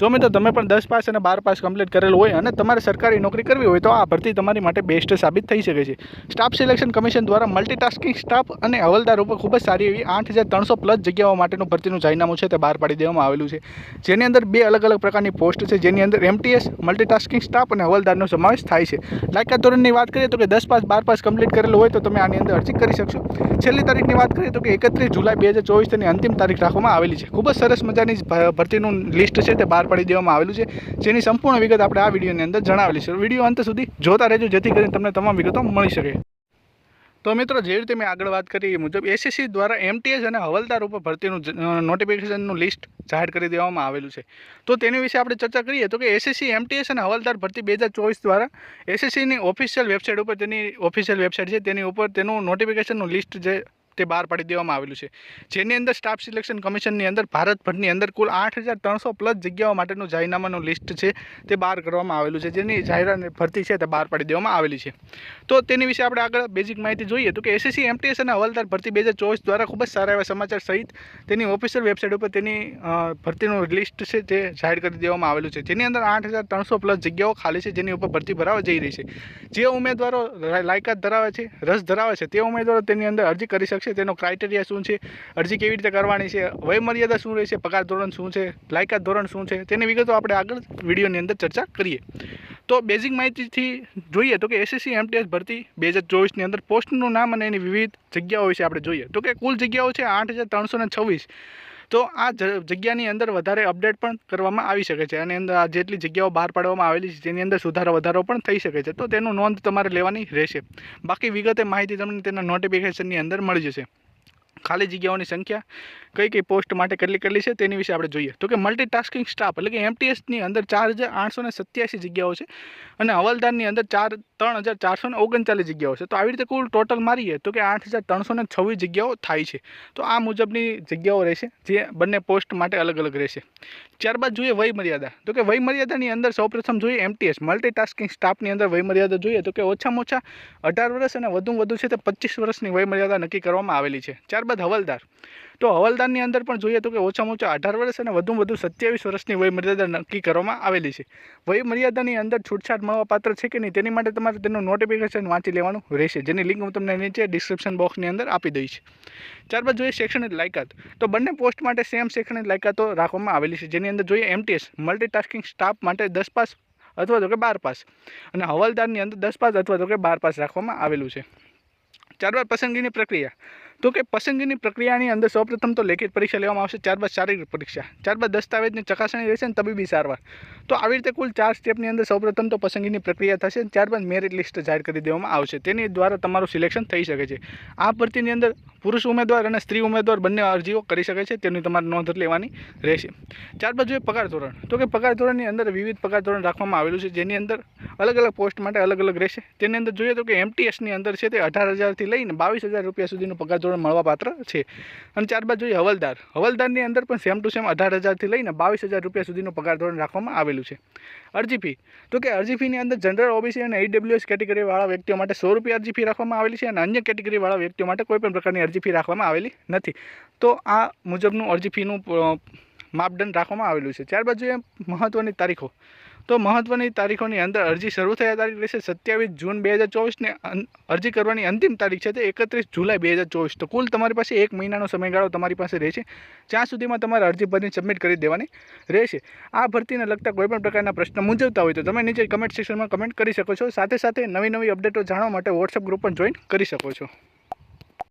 જો મિત્રો, તમે પણ દસ પાસ અને બાર પાસ કમ્પ્લીટ કરેલું હોય અને તમારે સરકારી નોકરી કરવી હોય તો આ ભરતી તમારી માટે બેસ્ટ સાબિત થઈ શકે છે. સ્ટાફ સિલેક્શન કમિશન દ્વારા મલ્ટીટાસ્કિંગ સ્ટાફ અને હવલદાર ઉપર ખૂબ જ સારી એવી આઠ હજાર ત્રણસો પ્લસ જગ્યાઓ માટેનું ભરતીનું જાહેરનામું છે તે બહાર પાડી દેવામાં આવેલું છે. જેની અંદર બે અલગ અલગ પ્રકારની પોસ્ટ છે, જેની અંદર એમટીએસ મલ્ટીટાસ્કિંગ સ્ટાફ અને હવલદારનો સમાવેશ થાય છે. લાયકાત ધોરણની વાત કરીએ તો કે દસ પાસ, બાર પાસ કમ્પ્લીટ કરેલું હોય તો તમે આની અંદર અરજી કરી શકશો. છેલ્લી તારીખની વાત કરીએ તો કે એકત્રીસ જુલાઈ બે હજાર ચોવીસ અંતિમ તારીખ રાખવામાં આવેલી છે. ખૂબ જ સરસ મજાની ભરતીનું લિસ્ટ છે તે બહાર પાડી દેવામાં આવેલું છે. જેની સંપૂર્ણ વિગત આપણે આ વિડીયોની અંદર જણાવેલી છે. વીડિયો અંત સુધી જોતા રહેજો, જેથી કરીને તમને તમામ વિગતો મળી શકે. તો મિત્રો જે રીતે મેં આગળ વાત કરી એ મુજબ એસએસસી દ્વારા એમટીએસ અને હવલદાર ઉપર ભરતીનું નોટિફિકેશનનું લિસ્ટ જાહેર કરી દેવામાં આવેલું છે. તો તેની વિશે આપણે ચર્ચા કરીએ તો કે એસએસસી એમટીએસ અને હવલદાર ભરતી બે હજાર ચોવીસ દ્વારા એસએસસીની ઓફિશિયલ વેબસાઇટ ઉપર તેની ઓફિશિયલ વેબસાઇટ છે, તેની ઉપર તેનું નોટિફિકેશનનું લિસ્ટ જે તે બહાર પાડી દેવામાં આવેલું છે. જેની અંદર સ્ટાફ સિલેક્શન કમિશનની અંદર ભારતભરની અંદર કુલ આઠ હજાર ત્રણસો પ્લસ જગ્યાઓ માટેનું જાહેરનામાનું લિસ્ટ છે તે બહાર કરવામાં આવેલું છે. જેની જાહેરાત ભરતી છે તે બહાર પાડી દેવામાં આવેલી છે. તો તેની વિશે આપણે આગળ બેઝિક માહિતી જોઈએ તો કે એસએસસી એમટીએસ અને હવાલદાર ભરતી બે હજાર ચોવીસ દ્વારા ખૂબ જ સારા એવા સમાચાર સહિત તેની ઓફિશિયલ વેબસાઇટ ઉપર તેની ભરતીનું લિસ્ટ છે તે જાહેર કરી દેવામાં આવેલું છે. જેની અંદર આઠ હજાર ત્રણસો પ્લસ જગ્યાઓ ખાલી છે જેની ઉપર ભરતી ભરાવા જઈ રહી છે. જે ઉમેદવારો લાયકાત ધરાવે છે, રસ ધરાવે છે તે ઉમેદવારો તેની અંદર અરજી કરી શકશે તેનો ક્રાઇટેરિયા શું છે? અરજી કેવી રીતે કરવાની છે? વયમર્યાદા શું રહેશે? પગાર ધોરણ શું છે? લાયકાત ધોરણ શું છે? તેની વિગતો આપણે આગળ વિડીયોની અંદર ચર્ચા કરીએ. તો બેઝિક માહિતીથી જોઈએ તો કે એસએસસી એમટીએસ ભરતી બે હજાર ચોવીસની અંદર પોસ્ટનું નામ અને એની વિવિધ જગ્યાઓ વિશે આપણે જોઈએ. તો કે કુલ જગ્યાઓ છે આઠ હજાર ત્રણસો ને છવ્વીસ. તો આ જગ્યાની અંદર વધારે અપડેટ પણ કરવામાં આવી શકે છે. અને અંદર જેટલી જગ્યાઓ બહાર પાડવામાં આવેલી છે, તેની અંદર સુધારો, વધારો પણ થઈ શકે છે. તો તેનું નોંધ તમારે લેવાની રહેશે. બાકી વિગતે માહિતી તમને તેના નોટિફિકેશનની અંદર મળી જશે. ખાલી જગ્યાઓની સંખ્યા, કઈ કઈ પોસ્ટ માટે કેટલી કેટલી છે તેની વિશે આપણે જોઈએ. તો કે મલ્ટીટાસ્કિંગ સ્ટાફ એટલે કે એમટીએસની અંદર ચાર હજાર આઠસો ને સત્યાસી જગ્યાઓ છે અને હવાલદારની અંદર ચાર, ત્રણ હજાર ચારસો ને ઓગણચાલીસ જગ્યાઓ છે. તો આવી રીતે કુલ ટોટલ મારીએ તો કે આઠ હજાર ત્રણસો ને છવ્વીસ જગ્યાઓ થાય છે. તો આ મુજબની જગ્યાઓ રહેશે જે બંને પોસ્ટ માટે અલગ અલગ રહેશે. ત્યારબાદ જોઈએ વયમર્યાદા. તો કે વય મર્યાદાની અંદર સૌપ્રથમ જોઈએ એમટીએસ મલ્ટીટાસ્કિંગ સ્ટાફની અંદર વયમર્યાદા જોઈએ તો કે ઓછામાં ઓછા અઢાર વર્ષ અને વધુમાં વધુ છે તે પચીસ વર્ષની વયમર્યાદા નક્કી કરવામાં આવેલી છે. ત્યારબાદ હવલદાર. તો હવલદારની અંદર પણ જોઈએ તો કે ઓછામાં ઓછા અઢાર વર્ષ અને વધુમાં વધુ સત્યાવીસ વર્ષની વય મર્યાદા નક્કી કરવામાં આવેલી છે. વય મર્યાદાની અંદર છૂટછાટ મળવા પાત્ર છે કે નહીં તેની માટે તમારે તેનું નોટિફિકેશન વાંચી લેવાનું રહેશે, જેની લિંક હું તમને નીચે ડિસ્ક્રિપ્શન બોક્સની અંદર આપી દઈશ. ત્યારબાદ જોઈએ શૈક્ષણિક લાયકાત. તો બંને પોસ્ટ માટે સેમ શૈક્ષણિક લાયકાતો રાખવામાં આવેલી છે. જેની અંદર જોઈએ એમટીએસ મલ્ટીટાસ્કિંગ સ્ટાફ માટે દસ પાસ અથવા તો કે બાર પાસ. અને હવાલદારની અંદર દસ પાસ અથવા તો કે બાર પાસ રાખવામાં આવેલું છે. ત્યારબાદ પસંદગીની પ્રક્રિયા. તો કે પસંદગીની પ્રક્રિયાની અંદર સૌપ્રથમ તો લેખિત પરીક્ષા લેવામાં આવશે, ત્યારબાદ શારીરિક પરીક્ષા, ત્યારબાદ દસ્તાવેજની ચકાસણી રહેશે અને તબીબી સારવાર. તો આવી રીતે કુલ ચાર સ્ટેપની અંદર સૌપ્રથમ તો પસંદગીની પ્રક્રિયા થશે ત્યારબાદ મેરિટ લિસ્ટ જાહેર કરી દેવામાં આવશે. તેની દ્વારા તમારું સિલેક્શન થઈ શકે છે. આ ભરતીની અંદર પુરુષ ઉમેદવાર અને સ્ત્રી ઉમેદવાર બંને અરજીઓ કરી શકે છે, તેની તમારે નોંધ લેવાની રહેશે. ત્યારબાદ જોઈએ પગાર ધોરણ. તો કે પગાર ધોરણની અંદર વિવિધ પગાર ધોરણ રાખવામાં આવેલું છે, જેની અંદર અલગ અલગ પોસ્ટ માટે અલગ અલગ રહેશે. તેની અંદર જોઈએ તો કે એમટીએસની અંદર છે તે અઢાર હજારથી લઈને બાવીસ હજાર રૂપિયા સુધીનું પગાર ધોરણ મળવાપાત્ર છે. અને ત્યારબાદ જોઈએ હવલદાર. હવલદારની અંદર પણ સેમ ટુ સેમ અઢાર હજારથી લઈને બાવીસ હજાર રૂપિયા સુધીનું પગાર ધોરણ રાખવામાં આવેલું છે. અરજી ફી તો કે અરજી ફીની અંદર જનરલ ઓબીસી અને એડબ્લ્યુએસ કેટેગરીવાળા વ્યક્તિઓ માટે સો રૂપિયા અરજી ફી રાખવામાં આવેલી છે અને અન્ય કેટેગરીવાળા વ્યક્તિઓ માટે કોઈ પણ પ્રકારની અરજી ફી રાખવામાં આવેલી નથી. તો આ મુજબનું અરજી ફીનું માપદંડ રાખવામાં આવેલું છે. ત્યારબાદ જોઈએ મહત્ત્વની તારીખો. તો મહત્ત્વની તારીખોની અંદર અરજી શરૂ થયા તારીખ રહેશે સત્યાવીસ જૂન બે હજાર ચોવીસને અરજી કરવાની અંતિમ તારીખ છે તે એકત્રીસ જુલાઈ બે હજાર ચોવીસ. તો કુલ તમારી પાસે એક મહિનાનો સમયગાળો તમારી પાસે રહેશે. જ્યાં સુધીમાં તમારે અરજી ભરીને સબમિટ કરી દેવાની રહેશે. આ ભરતીને લગતા કોઈપણ પ્રકારના પ્રશ્ન મૂંઝવતા હોય તો તમે નીચે કમેન્ટ સેક્શનમાં કમેન્ટ કરી શકો છો. સાથે સાથે નવી નવી અપડેટો જાણવા માટે વોટ્સઅપ ગ્રુપ પણ જોઈન કરી શકો છો.